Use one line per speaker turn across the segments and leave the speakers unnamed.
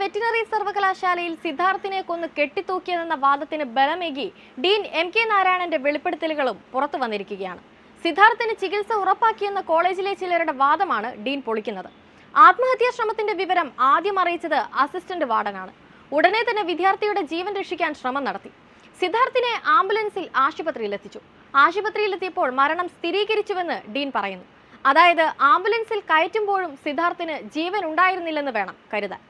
Veterinary സർവകലാശാലയിൽ സിദ്ധാർത്ഥിനെ കൊന്ന് കെട്ടിത്തൂക്കിയതെന്ന വാദത്തിന് ബലമേകി ഡീൻ എം കെ നാരായണന്റെ വെളിപ്പെടുത്തലുകളും പുറത്തു വന്നിരിക്കുകയാണ്. സിദ്ധാർത്ഥിന് ചികിത്സ ഉറപ്പാക്കിയെന്ന കോളേജിലെ ചിലരുടെ വാദമാണ് ഡീൻ പൊളിക്കുന്നത്. ആത്മഹത്യാ ശ്രമത്തിന്റെ വിവരം ആദ്യം അറിയിച്ചത് അസിസ്റ്റന്റ് വാർഡനാണ്. ഉടനെ തന്നെ വിദ്യാർത്ഥിയുടെ ജീവൻ രക്ഷിക്കാൻ ശ്രമം നടത്തി. സിദ്ധാർത്ഥിനെ ആംബുലൻസിൽ ആശുപത്രിയിൽ എത്തിച്ചു. ആശുപത്രിയിലെത്തിയപ്പോൾ മരണം സ്ഥിരീകരിച്ചുവെന്ന് ഡീൻ പറയുന്നു. അതായത് ആംബുലൻസിൽ കയറ്റുമ്പോഴും സിദ്ധാർത്ഥിന് ജീവൻ ഉണ്ടായിരുന്നില്ലെന്ന് വേണം കരുതാൻ.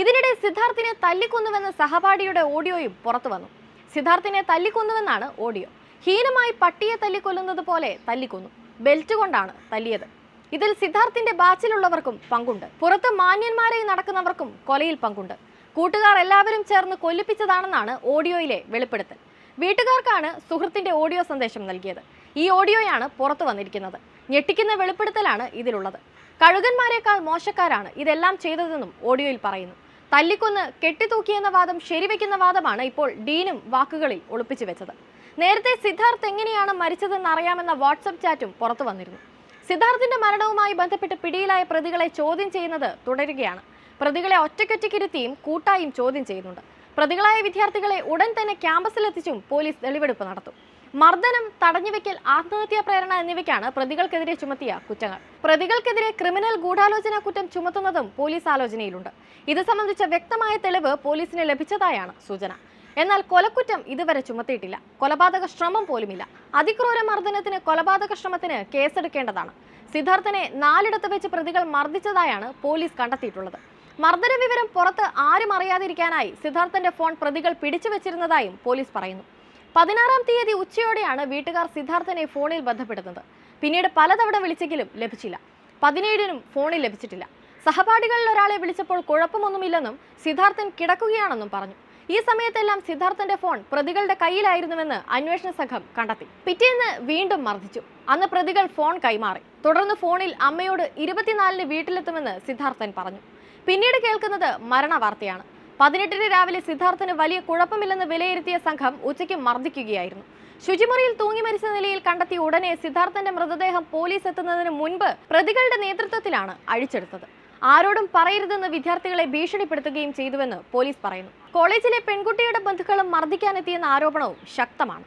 ഇതിനിടെ സിദ്ധാർത്ഥിനെ തല്ലിക്കൊന്നുവെന്ന സഹപാഠിയുടെ ഓഡിയോയും പുറത്തു വന്നു. സിദ്ധാർത്ഥിനെ തല്ലിക്കൊന്നുവെന്നാണ് ഓഡിയോ. ഹീനമായി പട്ടിയെ തല്ലിക്കൊല്ലുന്നത് പോലെ തല്ലിക്കൊന്നു. ബെൽറ്റ് കൊണ്ടാണ് തല്ലിയത്. ഇതിൽ സിദ്ധാർത്ഥിന്റെ ബാച്ചിലുള്ളവർക്കും പങ്കുണ്ട്. പുറത്ത് മാന്യന്മാരായി നടക്കുന്നവർക്കും കൊലയിൽ പങ്കുണ്ട്. കൂട്ടുകാർ എല്ലാവരും ചേർന്ന് കൊല്ലിപ്പിച്ചതാണെന്നാണ് ഓഡിയോയിലെ വെളിപ്പെടുത്തൽ. വീട്ടുകാർക്കാണ് സുഹൃത്തിന്റെ ഓഡിയോ സന്ദേശം നൽകിയത്. ഈ ഓഡിയോയാണ് പുറത്തു വന്നിരിക്കുന്നത്. ഞെട്ടിക്കുന്ന വെളിപ്പെടുത്തലാണ് ഇതിലുള്ളത്. കഴുകന്മാരെക്കാൾ മോശക്കാരാണ് ഇതെല്ലാം ചെയ്തതെന്നും ഓഡിയോയിൽ പറയുന്നു. തല്ലിക്കൊന്ന് കെട്ടിത്തൂക്കിയെന്ന വാദം ശരിവെക്കുന്ന വാദമാണ് ഇപ്പോൾ ഡീനും വാക്കുകളിൽ ഒളിപ്പിച്ചു വെച്ചത്. നേരത്തെ സിദ്ധാർത്ഥ് എങ്ങനെയാണ് മരിച്ചതെന്ന് അറിയാമെന്ന വാട്സപ്പ് ചാറ്റും പുറത്തു വന്നിരുന്നു. സിദ്ധാർത്ഥിന്റെ മരണവുമായി ബന്ധപ്പെട്ട് പിടിയിലായ പ്രതികളെ ചോദ്യം ചെയ്യുന്നത് തുടരുകയാണ്. പ്രതികളെ ഒറ്റയ്ക്കൊറ്റയ്ക്കിരുത്തിയും കൂട്ടായും ചോദ്യം ചെയ്യുന്നുണ്ട്. പ്രതികളായ വിദ്യാർത്ഥികളെ ഉടൻ തന്നെ ക്യാമ്പസിലെത്തിച്ചും പോലീസ് തെളിവെടുപ്പ് നടത്തും. മർദ്ദനം തടഞ്ഞുവെക്കൽ ആത്മഹത്യാ പ്രേരണ എന്നിവയ്ക്കാണ് പ്രതികൾക്കെതിരെ ചുമത്തിയ കുറ്റങ്ങൾ. പ്രതികൾക്കെതിരെ ക്രിമിനൽ ഗൂഢാലോചന കുറ്റം ചുമത്തുന്നതും പോലീസ് ആലോചനയിലുണ്ട്. ഇത് സംബന്ധിച്ച വ്യക്തമായ തെളിവ് പോലീസിന് ലഭിച്ചതായാണ് സൂചന. എന്നാൽ കൊലക്കുറ്റം ഇതുവരെ ചുമത്തിയിട്ടില്ല. കൊലപാതക ശ്രമം പോലുമില്ല. അതിക്രൂര മർദ്ദനത്തിന് കൊലപാതക ശ്രമത്തിന് കേസെടുക്കേണ്ടതാണ്. സിദ്ധാർത്ഥനെ നാലിടത്ത് വെച്ച് പ്രതികൾ മർദ്ദിച്ചതായാണ് പോലീസ് കണ്ടെത്തിയിട്ടുള്ളത്. മർദ്ദന വിവരം പുറത്ത് ആരും അറിയാതിരിക്കാനായി സിദ്ധാർത്ഥന്റെ ഫോൺ പ്രതികൾ പിടിച്ചു വെച്ചിരുന്നതായും പോലീസ് പറയുന്നു. പതിനാറാം തീയതി ഉച്ചയോടെയാണ് വീട്ടുകാർ സിദ്ധാർത്ഥനെ ഫോണിൽ ബന്ധപ്പെടുന്നത് പിന്നീട് പലതവണ വിളിച്ചെങ്കിലും ലഭിച്ചില്ല. പതിനേഴിനും ഫോണിൽ ലഭിച്ചിട്ടില്ല. സഹപാഠികളിൽ ഒരാളെ വിളിച്ചപ്പോൾ കുഴപ്പമൊന്നുമില്ലെന്നും സിദ്ധാർത്ഥൻ കിടക്കുകയാണെന്നും പറഞ്ഞു. ഈ സമയത്തെല്ലാം സിദ്ധാർത്ഥന്റെ ഫോൺ പ്രതികളുടെ കയ്യിലായിരുന്നുവെന്ന് അന്വേഷണ സംഘം കണ്ടെത്തി. പിറ്റേന്ന് വീണ്ടും മർദ്ദിച്ചു. അന്ന് പ്രതികൾ ഫോൺ കൈമാറി. തുടർന്ന് ഫോണിൽ അമ്മയോട് ഇരുപത്തിനാലിന് വീട്ടിലെത്തുമെന്ന് സിദ്ധാർത്ഥൻ പറഞ്ഞു. പിന്നീട് കേൾക്കുന്നത് മരണവാർത്തയാണ്. പതിനെട്ടിന് രാവിലെ സിദ്ധാർത്ഥന് വലിയ കുഴപ്പമില്ലെന്ന് വിലയിരുത്തിയ സംഘം ഉച്ചയ്ക്ക് മർദ്ദിക്കുകയായിരുന്നു. ശുചിമുറിയിൽ തൂങ്ങി മരിച്ച നിലയിൽ കണ്ടെത്തിയ ഉടനെ സിദ്ധാർത്ഥന്റെ മൃതദേഹം പോലീസ് എത്തുന്നതിന് മുൻപ് പ്രതികളുടെ നേതൃത്വത്തിലാണ് അഴിച്ചെടുത്തത്. ആരോടും പറയരുതെന്ന് വിദ്യാർത്ഥികളെ ഭീഷണിപ്പെടുത്തുകയും ചെയ്തുവെന്ന് പോലീസ് പറയുന്നു. കോളേജിലെ പെൺകുട്ടിയുടെ ബന്ധുക്കളും മർദ്ദിക്കാനെത്തിയെന്ന ആരോപണവും ശക്തമാണ്.